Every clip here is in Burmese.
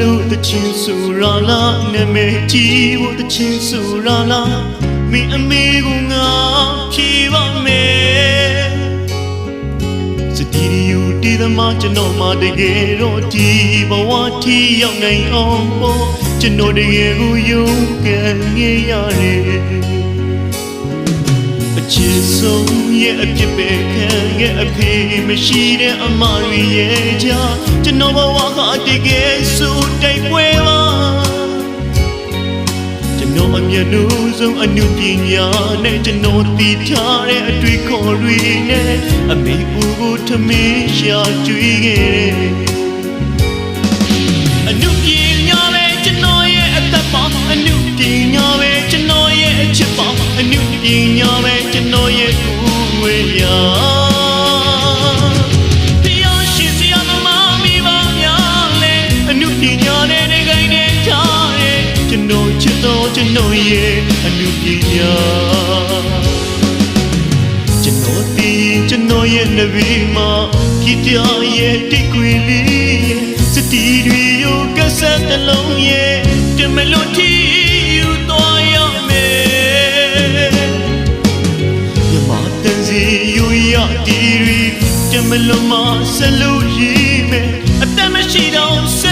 လို့တချင်းဆိုရလားနာမည်ကြီးဖို့တချင်းဆိုရလားမိအမေကငါဖြေပါမယ်စတီရီယိုတီသမားကျွန်တော်မှတကယ်တော့ဒီဘဝထီရောက်နိုင်အောင်ပေါ့ကျွန်တော်တကယ်ကိုယုံကန်ငေးရတယ်အ ချစ်ဆုံးရဲ့အဖြစ်ပဲခံခဲ့အဖေမရှိတဲ့အမတွေရဲ့ကြကျွန်တော်ဘဝဟာတကယ်ဆိုတိုက်ပွဲပါကျွန်တော်အမြတ်လို့ဆုံးအနုပညာနဲ့ကျွန်တော်တည်ထားတဲ့အတွေ့ခေါ်တွေနဲ့အမေဦးကိုထမင်းရှာကျွေးခဲ့တယ် ကျွန်တော်ရဲ့အနုပညာကျွန်တော်တည်ကျွန်တော်ရဲ့နဗီမှာခိတရဲ့တိတ်ခွေလေးစတီတွေရောကဆက်တလုံးရဲ့တမလို့ထီယူသွားရမယ်မြမတန်စီယူရတီရီတမလို့မဆလို့ရည်မယ်အတမရှိတော့ဆေ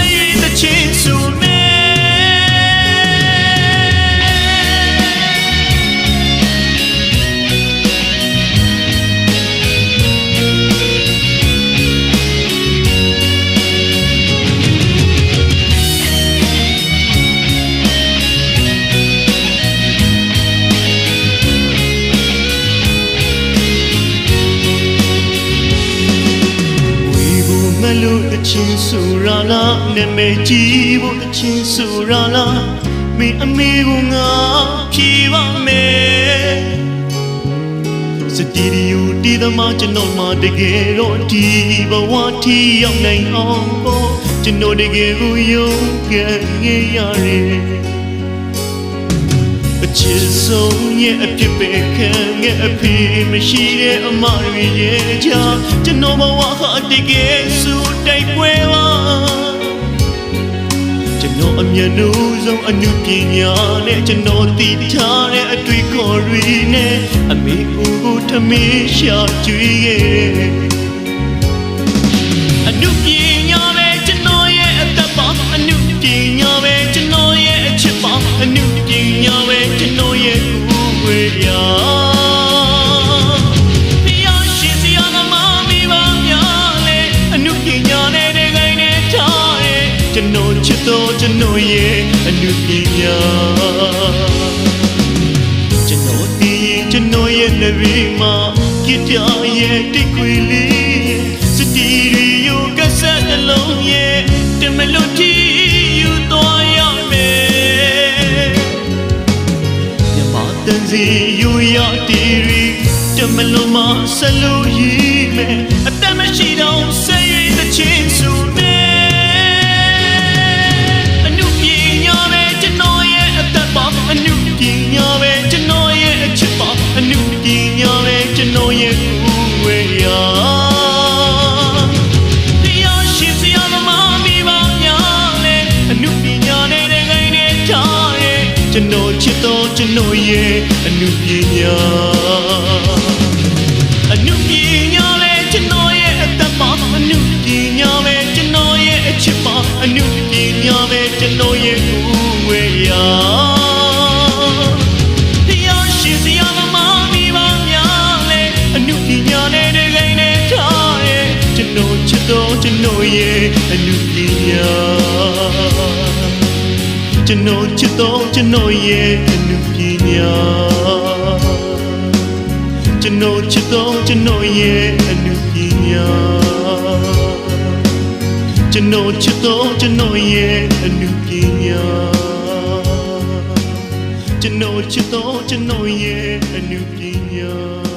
းရည်တဲ့ ချင်းဆိုရလားနာမည်ကြီးဖို့တချင်းဆိုရလားမင်းအမေကငါဖြေပါမယ်စတီရီယိုတီသမားကျွန်တော်မှတကယ်တော့ဒီဘဝထီရောက်နိုင်အောင်ပေါ့ကျွန်တော်တကယ်ကိုယုံကန်ငေးရတယ်အ ချစ်ဆုံးရဲ့အဖြစ်ပဲခံခဲ့အဖေမရှိတဲ့အမတွေရဲ့ချာကျွန်တော်ဘဝဟာတကယ်ဆိုတိုက်ပွဲပါကျွန်တော်အမြတ်လို့ဆုံးအနုပညာနဲ့ကျွန်တော်တည်ထားတဲ့အတွေ့ခေါ်တွေနဲ့အမေဦးကိုထမင်းရှာကျွေးရဲ့အနုပညာ ချစ်တော်ကျွန်တော်ရဲ့အနုပညာကျွန်တော်တည်ရင်ကျွန်တော်ရဲ့နဗီမှာကိတ္တရဲ့တိတ်ခွေလေးစတီရီယိုကဆက်နှလုံးရဲ့တမလို့တီ စီယူရတီရီတမလုံးမဆလို့ရည်မယ်အသက်မရှိတော့ဆေးရည်တဲ့ချင်းစုမယ်အနုပညာပဲကျွန်တော်ရဲ့အသက်ပါအနုပညာပဲကျွန်တော်ရဲ့အချစ်ပါအနုပညာပဲကျွန်တော်ရဲ့ကိုယ်ဝေရာတရားရှင်စရာမမီပါများလေအနုပညာနဲ့တဲ့ကိန်းနဲ့ထားရဲ့ကျွန်တော်ချစ်တော်ကျွန်တော်ရဲ့ အနုပညာအနုပညာလေကျွန်တော်ရဲ့အသက်ပါအနုပညာပဲကျွန်တော်ရဲ့အချစ်ပါအနုပညာပဲကျွန်တော်ရဲ့ကိုယ်ဝေရာတရားရှင်စရာမမီပါများလေအနုပညာနဲ့တဲ့ကိန်းနဲ့ထားရဲ့ကျွန်တော်ချစ်တော်ကျွန်တော်ရဲ့အနုပ ညာကျွန်တော်ချစ်တော်ကျွန်တော်ရဲ့အနုပညာကျွန်တော်ချစ်တော်ကျွန်တော်ရဲ့အနုပညာကျွန်တော်ချစ်တော်ကျွန်တော်ရဲ့အနုပညာကျွန်တော်ချစ်တော်ကျွန်တော်ရဲ့အနုပညာ